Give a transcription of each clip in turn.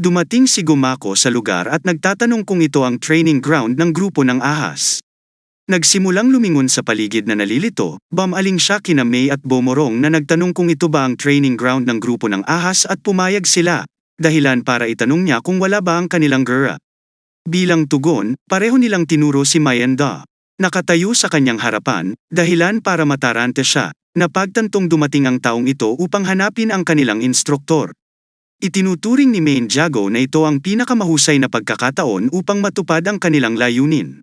Dumating si Gumako sa lugar at nagtatanong kung ito ang training ground ng grupo ng ahas. Nagsimulang lumingon sa paligid na nalilito, bamaling siya kina May at Bomorong na nagtanong kung ito ba ang training ground ng grupo ng ahas at pumayag sila, dahilan para itanong niya kung wala ba ang kanilang gura. Bilang tugon, pareho nilang tinuro si Mayanda. Nakatayo sa kanyang harapan, dahilan para matarante siya, napagtantong dumating ang taong ito upang hanapin ang kanilang instruktor. Itinuturing ni Main Jago na ito ang pinakamahusay na pagkakataon upang matupad ang kanilang layunin.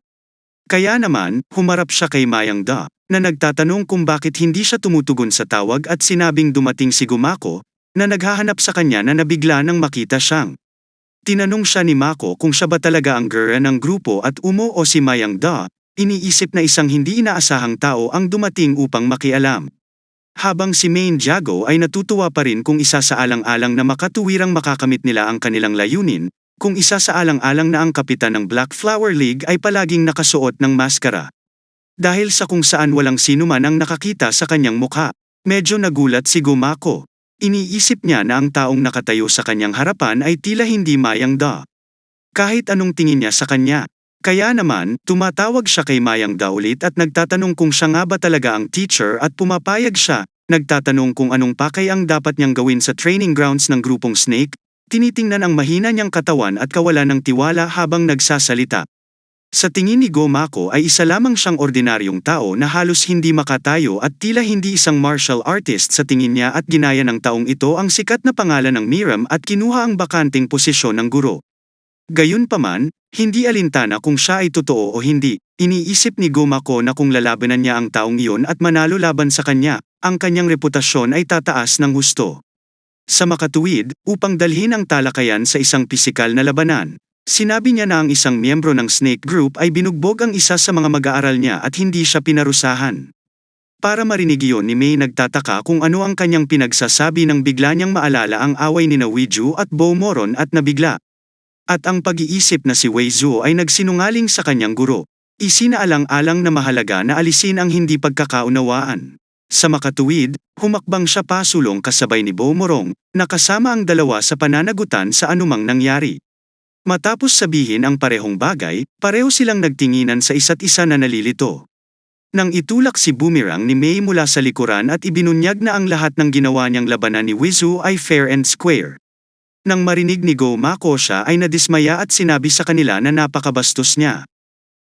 Kaya naman, humarap siya kay Mayang Da, na nagtatanong kung bakit hindi siya tumutugon sa tawag at sinabing dumating si Gumako, na naghahanap sa kanya na nabigla nang makita siyang. Tinanong siya ni Mako kung siya ba talaga ang gura ng grupo at umo o si Mayang Da, iniisip na isang hindi inaasahang tao ang dumating upang makialam. Habang si Main Jago ay natutuwa pa rin kung isa sa alang-alang na makatuwirang makakamit nila ang kanilang layunin, kung isa sa alang-alang na ang kapitan ng Black Flower League ay palaging nakasuot ng maskara. Dahil sa kung saan walang sino man ang nakakita sa kanyang mukha, medyo nagulat si Gumako. Iniisip niya na ang taong nakatayo sa kanyang harapan ay tila hindi Mayang Da. Kahit anong tingin niya sa kanya, kaya naman, tumatawag siya kay Mayang Da ulit at nagtatanong kung siya nga ba talaga ang teacher at pumapayag siya, nagtatanong kung anong pakay ang dapat niyang gawin sa training grounds ng grupong Snake, tinitingnan ang mahina niyang katawan at kawalan ng tiwala habang nagsasalita. Sa tingin ni Gomako ay isa lamang siyang ordinaryong tao na halos hindi makatayo at tila hindi isang martial artist sa tingin niya at ginaya ng taong ito ang sikat na pangalan ng Miram at kinuha ang bakanting posisyon ng guro. Gayunpaman, hindi alintana kung siya ay totoo o hindi, iniisip ni Gomako na kung lalabanan niya ang taong iyon at manalo laban sa kanya, ang kanyang reputasyon ay tataas ng husto. Sa makatuwid, upang dalhin ang talakayan sa isang pisikal na labanan, sinabi niya na ang isang miyembro ng Snake Group ay binugbog ang isa sa mga mag-aaral niya at hindi siya pinarusahan. Para marinig iyon ni May nagtataka kung ano ang kanyang pinagsasabi nang bigla niyang maalala ang away ni Nawiju at Bo Moron at nabigla. At ang pag-iisip na si Wei Zhuo ay nagsinungaling sa kanyang guro. Isinaalang-alang na mahalaga na alisin ang hindi pagkakaunawaan. Sa makatuwid, humakbang siya pasulong kasabay ni Bo Morong, nakasama ang dalawa sa pananagutan sa anumang nangyari. Matapos sabihin ang parehong bagay, pareho silang nagtinginan sa isa't isa na nalilito. Nang itulak si Boomerang ni May mula sa likuran at ibinunyag na ang lahat ng ginawa niyang labanan ni Wizu ay fair and square. Nang marinig ni Go Mako siya ay nadismaya at sinabi sa kanila na napakabastos niya.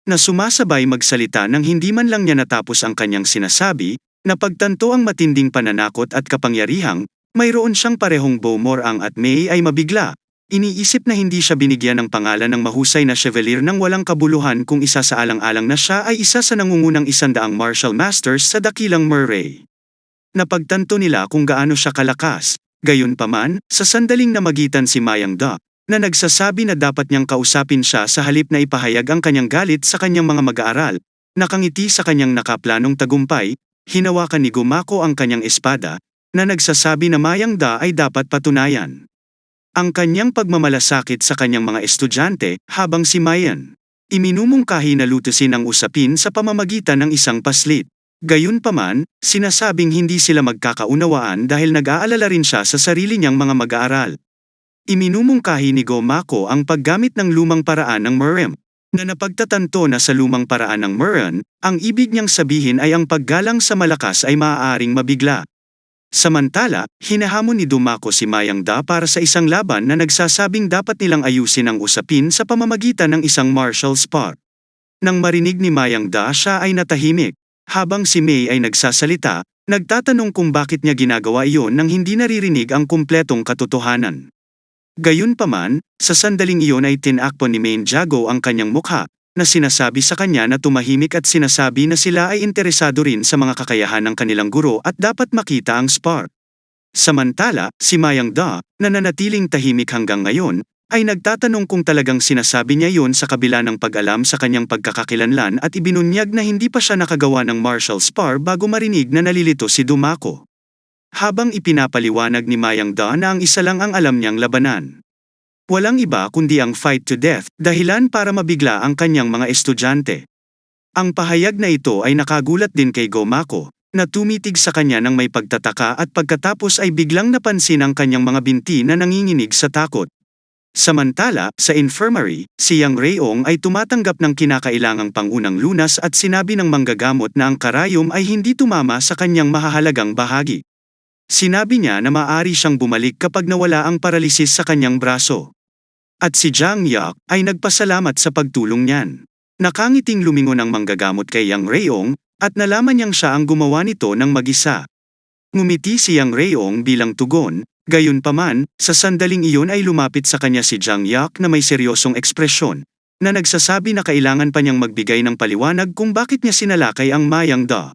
Na sumasabay magsalita nang hindi man lang niya natapos ang kanyang sinasabi, na pagtanto ang matinding pananakot at kapangyarihang, mayroon siyang parehong Bomorang at May ay mabigla. Iniisip na hindi siya binigyan ng pangalan ng mahusay na chevalier ng walang kabuluhan kung isa sa alang-alang na siya ay isa sa nangungunang isandaang martial masters sa dakilang Murray. Napagtanto nila kung gaano siya kalakas, Gayunpaman, sa sandaling namagitan si Mayang Da, na nagsasabi na dapat niyang kausapin siya sa halip na ipahayag ang kanyang galit sa kanyang mga mag-aaral, nakangiti sa kanyang nakaplanong tagumpay, hinawakan ni Gumako ang kanyang espada, na nagsasabi na Mayang Da ay dapat patunayan. Ang kanyang pagmamalasakit sa kanyang mga estudyante habang si Mayan, iminumungkahi na lutusin ang usapin sa pamamagitan ng isang paslit. Gayunpaman, sinasabing hindi sila magkakaunawaan dahil nag-aalala rin siya sa sarili niyang mga mag-aaral. Iminumungkahi ni Gomako ang paggamit ng lumang paraan ng Murem, na napagtatanto na sa lumang paraan ng Muren, ang ibig niyang sabihin ay ang paggalang sa malakas ay maaaring mabigla. Samantala, hinahamon ni Dumako si Mayang Da para sa isang laban na nagsasabing dapat nilang ayusin ang usapin sa pamamagitan ng isang martial spar. Nang marinig ni Mayang Da siya ay natahimik, habang si May ay nagsasalita, nagtatanong kung bakit niya ginagawa iyon nang hindi naririnig ang kumpletong katotohanan. Gayunpaman, sa sandaling iyon ay tinakpo ni Main Jago ang kanyang mukha, na sinasabi sa kanya na tumahimik at sinasabi na sila ay interesado rin sa mga kakayahan ng kanilang guro at dapat makita ang spark. Samantala, si Mayang Da, na nanatiling tahimik hanggang ngayon, ay nagtatanong kung talagang sinasabi niya yon sa kabila ng pag-alam sa kanyang pagkakakilanlan at ibinunyag na hindi pa siya nakagawa ng martial spar bago marinig na nalilito si Dumako. Habang ipinapaliwanag ni Mayang Da na ang isa lang ang alam niyang labanan. Walang iba kundi ang fight to death, dahilan para mabigla ang kanyang mga estudyante. Ang pahayag na ito ay nakagulat din kay Gomako, na tumitig sa kanya ng may pagtataka at pagkatapos ay biglang napansin ang kanyang mga binti na nanginginig sa takot. Samantala, sa infirmary, si Yang Rayong ay tumatanggap ng kinakailangang pangunang lunas at sinabi ng manggagamot na ang karayom ay hindi tumama sa kanyang mahahalagang bahagi. Sinabi niya na maaari siyang bumalik kapag nawala ang paralisis sa kanyang braso. At si Jiang Yak ay nagpasalamat sa pagtulong niyan. Nakangiting lumingon ang manggagamot kay Yang Rayong at nalaman niyang siya ang gumawa nito ng mag-isa. Ngumiti si Yang Rayong bilang tugon, Gayunpaman, sa sandaling iyon ay lumapit sa kanya si Jiang Yak na may seryosong ekspresyon, na nagsasabi na kailangan pa niyang magbigay ng paliwanag kung bakit niya sinalakay ang Mayang Da.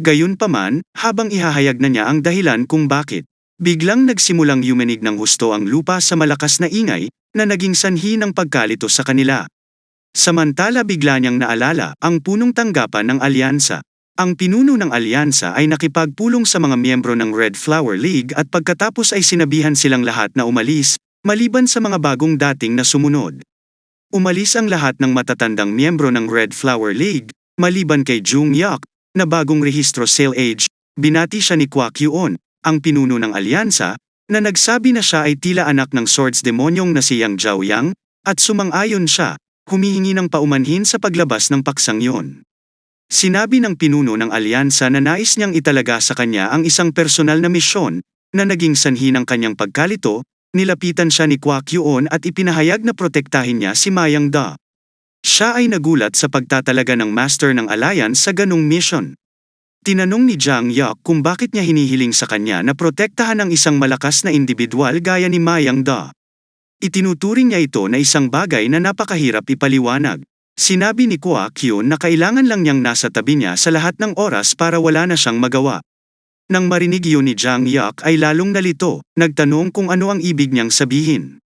Gayunpaman, habang ihahayag na niya ang dahilan kung bakit, biglang nagsimulang yumanig ng husto ang lupa sa malakas na ingay, na naging sanhi ng pagkalito sa kanila. Samantala bigla niyang naalala ang punong tanggapan ng alyansa. Ang pinuno ng alyansa ay nakipagpulong sa mga miyembro ng Red Flower League at pagkatapos ay sinabihan silang lahat na umalis, maliban sa mga bagong dating na sumunod. Umalis ang lahat ng matatandang miyembro ng Red Flower League, maliban kay Jung Yak, na bagong rehistro sale age, binati siya ni Kwa Kyuon, ang pinuno ng alyansa, na nagsabi na siya ay tila anak ng swords demonyong na si Yang Jiaoyang, at sumang-ayon siya, humihingi ng paumanhin sa paglabas ng paksang yon. Sinabi ng pinuno ng alyansa na nais niyang italaga sa kanya ang isang personal na misyon, na naging sanhi ng kanyang pagkalito, nilapitan siya ni Kwa Kyuon at ipinahayag na protektahin niya si Mayang Da. Siya ay nagulat sa pagtatalaga ng master ng alliance sa ganong mission. Tinanong ni Jiang Yak kung bakit niya hinihiling sa kanya na protektahan ang isang malakas na individual gaya ni Mayang Da. Itinuturing niya ito na isang bagay na napakahirap ipaliwanag. Sinabi ni Kwa Kyun na kailangan lang niyang nasa tabi niya sa lahat ng oras para wala na siyang magawa. Nang marinig yun ni Jiang Yak ay lalong nalito, nagtanong kung ano ang ibig niyang sabihin.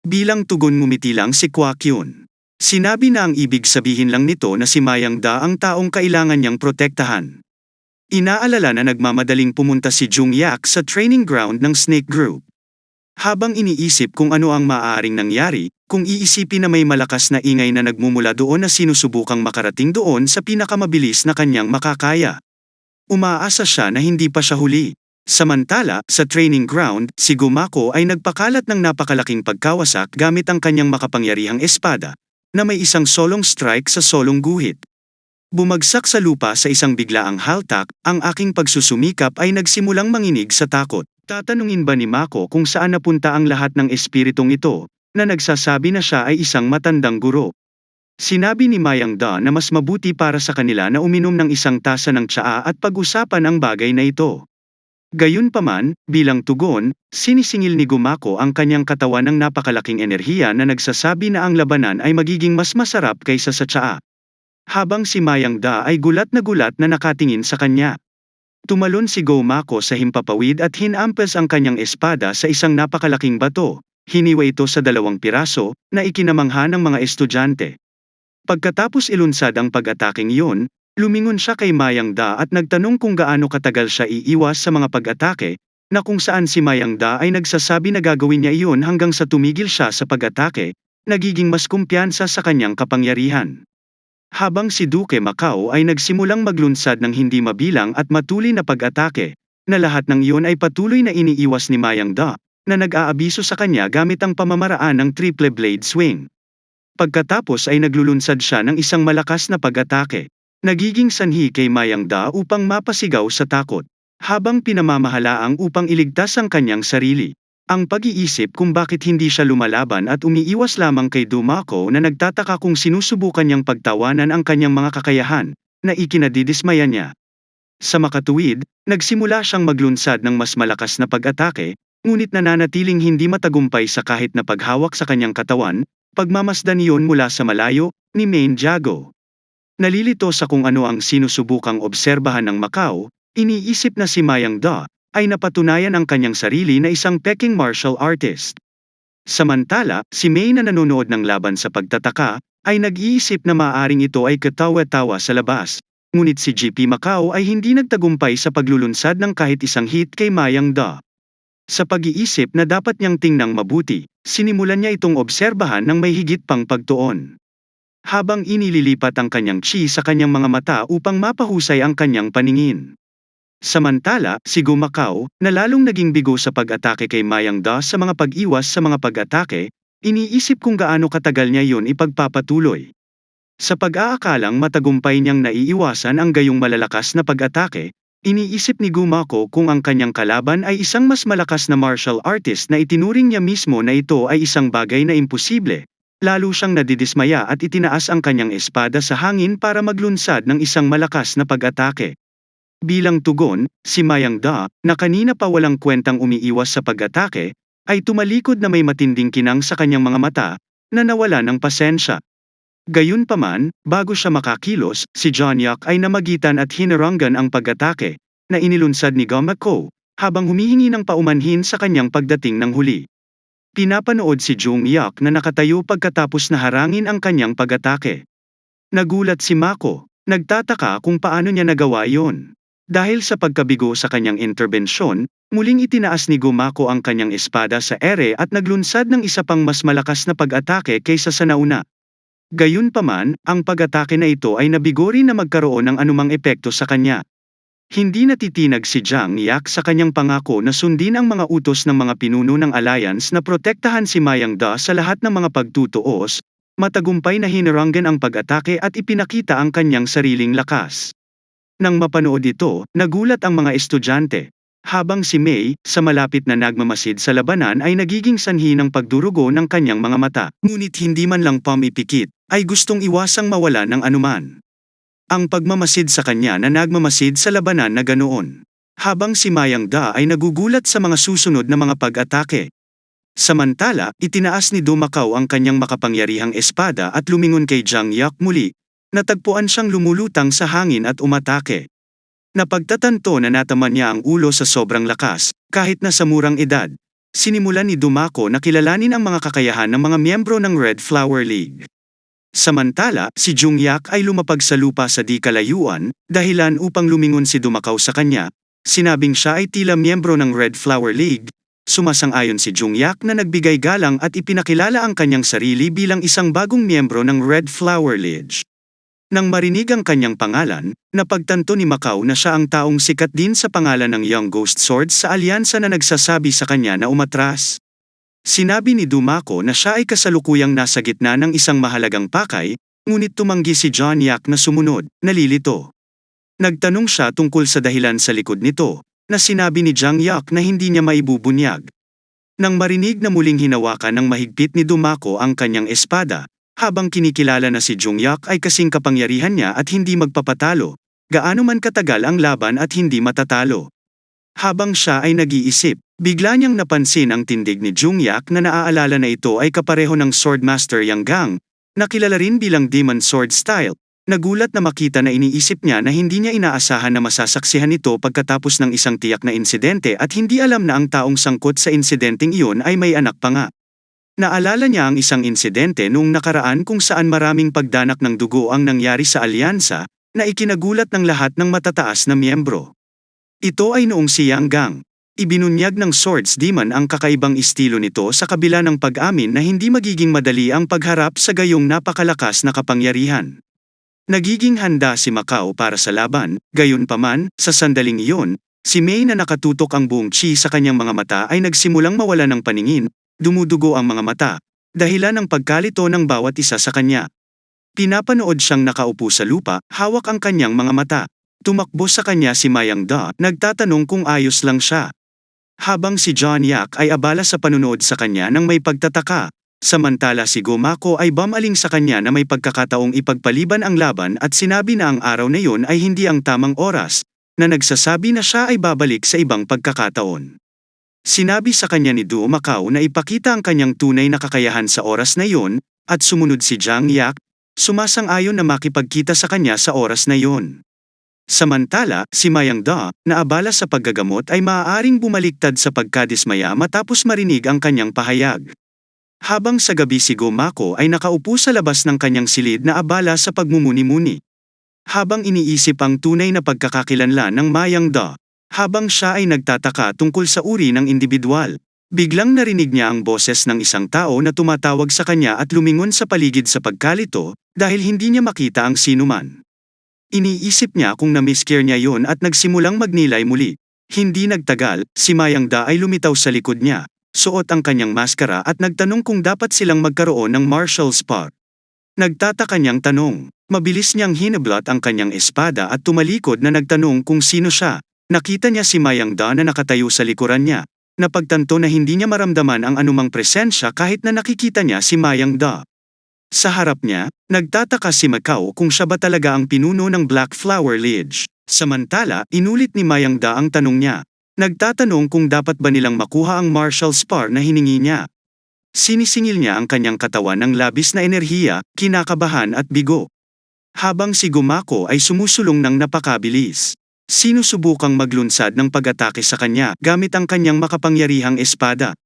Bilang tugon ngumiti lang si Kwa Kyun. Sinabi na ang ibig sabihin lang nito na si Mayang Da ang taong kailangan niyang protektahan. Inaalala na nagmamadaling pumunta si Jung Yak sa training ground ng Snake Group. Habang iniisip kung ano ang maaaring nangyari, kung iisipin na may malakas na ingay na nagmumula doon na sinusubukang makarating doon sa pinakamabilis na kanyang makakaya. Umaasa siya na hindi pa siya huli. Samantala, sa training ground, si Gumako ay nagpakalat ng napakalaking pagkawasak gamit ang kanyang makapangyarihang espada, na may isang solong strike sa solong guhit. Bumagsak sa lupa sa isang biglaang haltak, ang aking pagsusumikap ay nagsimulang manginig sa takot. Tatanungin ba ni Mako kung saan napunta ang lahat ng espiritong ito, na nagsasabi na siya ay isang matandang guro? Sinabi ni Mayang Da na mas mabuti para sa kanila na uminom ng isang tasa ng tsaa at pag-usapan ang bagay na ito. Gayunpaman, bilang tugon, sinisingil ni Gumako ang kanyang katawan ng napakalaking enerhiya na nagsasabi na ang labanan ay magiging mas masarap kaysa sa tsaa. Habang si Mayang Da ay gulat na gulat na nakatingin sa kanya. Tumalon si Gomako sa himpapawid at hinampas ang kanyang espada sa isang napakalaking bato, hiniwa ito sa dalawang piraso, na ikinamangha ng mga estudyante. Pagkatapos ilunsad ang pag-ataking iyon, lumingon siya kay Mayang Da at nagtanong kung gaano katagal siya iiwas sa mga pag-atake, na kung saan si Mayang Da ay nagsasabi na gagawin niya iyon hanggang sa tumigil siya sa pag-atake, nagiging mas kumpiyansa sa kanyang kapangyarihan. Habang si Duque Macau ay nagsimulang maglunsad ng hindi mabilang at matuli na pag-atake, na lahat ng iyon ay patuloy na iniiwas ni Mayang Da, na nag-aabiso sa kanya gamit ang pamamaraan ng triple blade swing. Pagkatapos ay naglulunsad siya ng isang malakas na pag-atake, nagiging sanhi kay Mayang Da upang mapasigaw sa takot, habang pinamamahalaang upang iligtas ang kanyang sarili. Ang pag-iisip kung bakit hindi siya lumalaban at umiiwas lamang kay Dumako na nagtataka kung sinusubukan niyang pagtawanan ang kanyang mga kakayahan, na ikinadidismaya niya. Sa makatuwid, nagsimula siyang maglunsad ng mas malakas na pag-atake, ngunit nananatiling hindi matagumpay sa kahit na paghawak sa kanyang katawan, pagmamasdan iyon mula sa malayo, ni Main Jago. Nalilito sa kung ano ang sinusubukang obserbahan ng Macau, iniisip na si Mayang Da, ay napatunayan ang kanyang sarili na isang peking martial artist. Samantala, si May na nanonood ng laban sa pagtataka, ay nag-iisip na maaring ito ay katawa-tawa sa labas, ngunit si GP Macau ay hindi nagtagumpay sa paglulunsad ng kahit isang hit kay Mayang Da. Sa pag-iisip na dapat niyang tingnang mabuti, sinimulan niya itong obserbahan ng may higit pang pagtuon. Habang inililipat ang kanyang chi sa kanyang mga mata upang mapahusay ang kanyang paningin. Samantala, si Gumakaw, na lalong naging bigo sa pag-atake kay Mayang Da sa mga pag-iwas sa mga pag-atake, Iniisip kung gaano katagal niya yun ipagpapatuloy. Sa pag-aakalang matagumpay niyang naiiwasan ang gayong malalakas na pag-atake, iniisip ni Gumako kung ang kanyang kalaban ay isang mas malakas na martial artist na itinuring niya mismo na ito ay isang bagay na imposible. Lalo siyang nadidismaya at itinaas ang kanyang espada sa hangin para maglunsad ng isang malakas na pag-atake. Bilang tugon, si Mayang Da, na kanina pa walang kwentang umiiwas sa pag-atake, ay tumalikod na may matinding kinang sa kanyang mga mata, na nawala ng pasensya. Gayunpaman, bago siya makakilos, si John Yak ay namagitan at hinaranggan ang pag-atake, na inilunsad ni Gomako, habang humihingi ng paumanhin sa kanyang pagdating ng huli. Pinapanood si Jung Yak na nakatayo pagkatapos na harangin ang kanyang pag-atake. Nagulat si Mako, nagtataka kung paano niya nagawa yon. Dahil sa pagkabigo sa kanyang interbensyon, muling itinaas ni Gumako ang kanyang espada sa ere at naglunsad ng isa pang mas malakas na pag-atake kaysa sa nauna. Gayunpaman, ang pag-atake na ito ay nabigo na magkaroon ng anumang epekto sa kanya. Hindi natitinag si Jiang Yak sa kanyang pangako na sundin ang mga utos ng mga pinuno ng alliance na protektahan si Mayang Da sa lahat ng mga pagtutuos, matagumpay na hinaranggan ang pag-atake at ipinakita ang kanyang sariling lakas. Nang mapanood ito, nagulat ang mga estudyante. Habang si May, sa malapit na nagmamasid sa labanan ay nagiging sanhi ng pagdurugo ng kanyang mga mata. Ngunit hindi man lang pamipikit, ay gustong iwasang mawala ng anuman. Ang pagmamasid sa kanya na nagmamasid sa labanan na ganoon. Habang si Mayang Da ay nagugulat sa mga susunod na mga pag-atake. Samantala, itinaas ni Dumakaw ang kanyang makapangyarihang espada at lumingon kay Jiang Yak muli, natagpuan siyang lumulutang sa hangin at umatake. Napagtatanto na nataman niya ang ulo sa sobrang lakas, kahit na sa murang edad. Sinimulan ni Dumako na kilalanin ang mga kakayahan ng mga miyembro ng Red Flower League. Samantala, si Jung Yak ay lumapag sa lupa sa di kalayuan, dahilan upang lumingon si Dumakaw sa kanya. Sinabing siya ay tila miyembro ng Red Flower League. Sumasang-ayon si Jung Yak na nagbigay galang at ipinakilala ang kanyang sarili bilang isang bagong miyembro ng Red Flower League. Nang marinig ang kanyang pangalan, napagtanto ni Macau na siya ang taong sikat din sa pangalan ng Young Ghost Swords sa alyansa na nagsasabi sa kanya na umatras. Sinabi ni Dumako na siya ay kasalukuyang nasa gitna ng isang mahalagang pakay, ngunit tumanggi si John Yak na sumunod, nalilito. Nagtanong siya tungkol sa dahilan sa likod nito, na sinabi ni Jiang Yak na hindi niya maibubunyag. Nang marinig na muling hinawakan ng mahigpit ni Dumako ang kanyang espada, habang kinikilala na si Jung Yak ay kasing kapangyarihan niya at hindi magpapatalo, gaano man katagal ang laban at hindi matatalo. Habang siya ay nag-iisip, bigla niyang napansin ang tindig ni Jung Yak na naaalala na ito ay kapareho ng Swordmaster Yang Gang, na kilala rin bilang Demon Sword Style. Nagulat na makita na iniisip niya na hindi niya inaasahan na masasaksihan ito pagkatapos ng isang tiyak na insidente at hindi alam na ang taong sangkot sa insidenteng iyon ay may anak pa nga. Naalala niya ang isang insidente noong nakaraan kung saan maraming pagdanak ng dugo ang nangyari sa alyansa, na ikinagulat ng lahat ng matataas na miyembro. Ito ay noong si Yang Gang. Ibinunyag ng Swords Demon ang kakaibang estilo nito sa kabila ng pag-amin na hindi magiging madali ang pagharap sa gayong napakalakas na kapangyarihan. Nagiging handa si Macau para sa laban, gayon paman, sa sandaling iyon, si May na nakatutok ang buong chi sa kanyang mga mata ay nagsimulang mawala ng paningin, Dumudugo ang mga mata, dahilan ng pagkalito ng bawat isa sa kanya. Pinapanood siyang nakaupo sa lupa, hawak ang kanyang mga mata. Tumakbo sa kanya si Mayang Da, nagtatanong kung ayos lang siya. Habang si John Yak ay abala sa panunood sa kanya ng may pagtataka, samantala si Gomako ay bamaling sa kanya na may pagkakataong ipagpaliban ang laban at sinabi na ang araw na yun ay hindi ang tamang oras, na nagsasabi na siya ay babalik sa ibang pagkakataon. Sinabi sa kanya ni Du Macau na ipakita ang kanyang tunay na kakayahan sa oras na iyon, at sumunod si Jiang Yak, sumasang-ayon na makipagkita sa kanya sa oras na iyon. Samantala, si Mayang Da, na abala sa paggagamot ay maaaring bumaliktad sa pagkadismaya matapos marinig ang kanyang pahayag. Habang sa gabi si Gomako ay nakaupo sa labas ng kanyang silid na abala sa pagmumuni-muni. Habang iniisip ang tunay na pagkakakilanlan ng Mayang Da, habang siya ay nagtataka tungkol sa uri ng individual, biglang narinig niya ang boses ng isang tao na tumatawag sa kanya at lumingon sa paligid sa pagkalito dahil hindi niya makita ang sinuman. Iniisip niya kung namiskare niya yon at nagsimulang magnilay muli. Hindi nagtagal, si Mayang Da ay lumitaw sa likod niya, suot ang kanyang maskara at nagtanong kung dapat silang magkaroon ng martial spot. Nagtataka niyang tanong. Mabilis niyang hinablot ang kanyang espada at tumalikod na nagtanong kung sino siya. Nakita niya si Mayang Da na nakatayo sa likuran niya. Napagtanto na hindi niya maramdaman ang anumang presensya kahit na nakikita niya si Mayang Da. Sa harap niya, nagtataka si Macau kung siya ba talaga ang pinuno ng Black Flower Lodge. Samantala, inulit ni Mayang Da ang tanong niya. Nagtatanong kung dapat ba nilang makuha ang martial spar na hiningi niya. Sinisingil niya ang kanyang katawan ng labis na enerhiya, kinakabahan at bigo. Habang si Gumako ay sumusulong ng napakabilis. Sinusubukang maglunsad ng pag-atake sa kanya gamit ang kanyang makapangyarihang espada.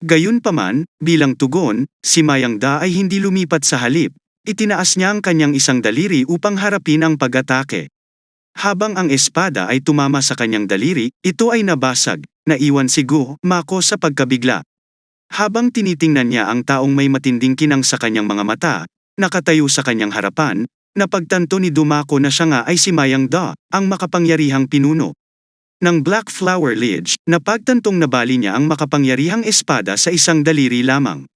Gayunpaman, bilang tugon, si Mayang Da ay hindi lumipat sa halip. Itinaas niya ang kanyang isang daliri upang harapin ang pag-atake. Habang ang espada ay tumama sa kanyang daliri, ito ay nabasag, naiwan si Gu Mako sa pagkabigla. Habang tinitingnan niya ang taong may matinding kinang sa kanyang mga mata, nakatayo sa kanyang harapan, napagtanto ni Dumako na siya nga ay si Mayang Da, ang makapangyarihang pinuno. Ng Black Flower Lodge, napagtantong nabali niya ang makapangyarihang espada sa isang daliri lamang.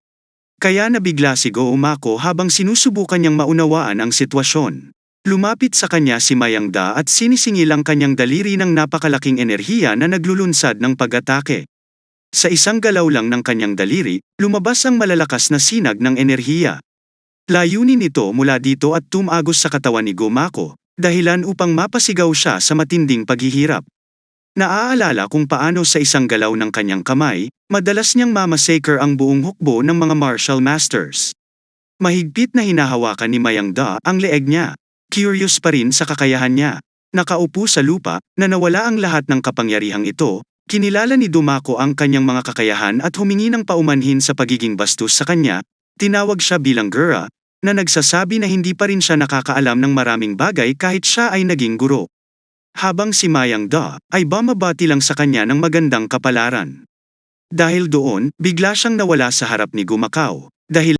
Kaya nabigla si Go Umako habang sinusubukan niyang maunawaan ang sitwasyon. Lumapit sa kanya si Mayang Da at sinisingil ang kanyang daliri ng napakalaking enerhiya na naglulunsad ng pag-atake. Sa isang galaw lang ng kanyang daliri, lumabas ang malalakas na sinag ng enerhiya. Layunin nito mula dito at tumagos sa katawan ni Gomako, dahilan upang mapasigaw siya sa matinding paghihirap. Naaalala kung paano sa isang galaw ng kanyang kamay, madalas niyang mamasaker ang buong hukbo ng mga martial masters. Mahigpit na hinahawakan ni Mayang Da ang leeg niya. Curious pa rin sa kakayahan niya. Nakaupo sa lupa, na nawala ang lahat ng kapangyarihang ito, kinilala ni Dumako ang kanyang mga kakayahan at humingi ng paumanhin sa pagiging bastos sa kanya, tinawag siya bilang Gura, na nagsasabi na hindi pa rin siya nakakaalam ng maraming bagay kahit siya ay naging guro. Habang si Mayang Da ay bumabati lang sa kanya ng magandang kapalaran. Dahil doon, bigla siyang nawala sa harap ni Gumakaw, dahil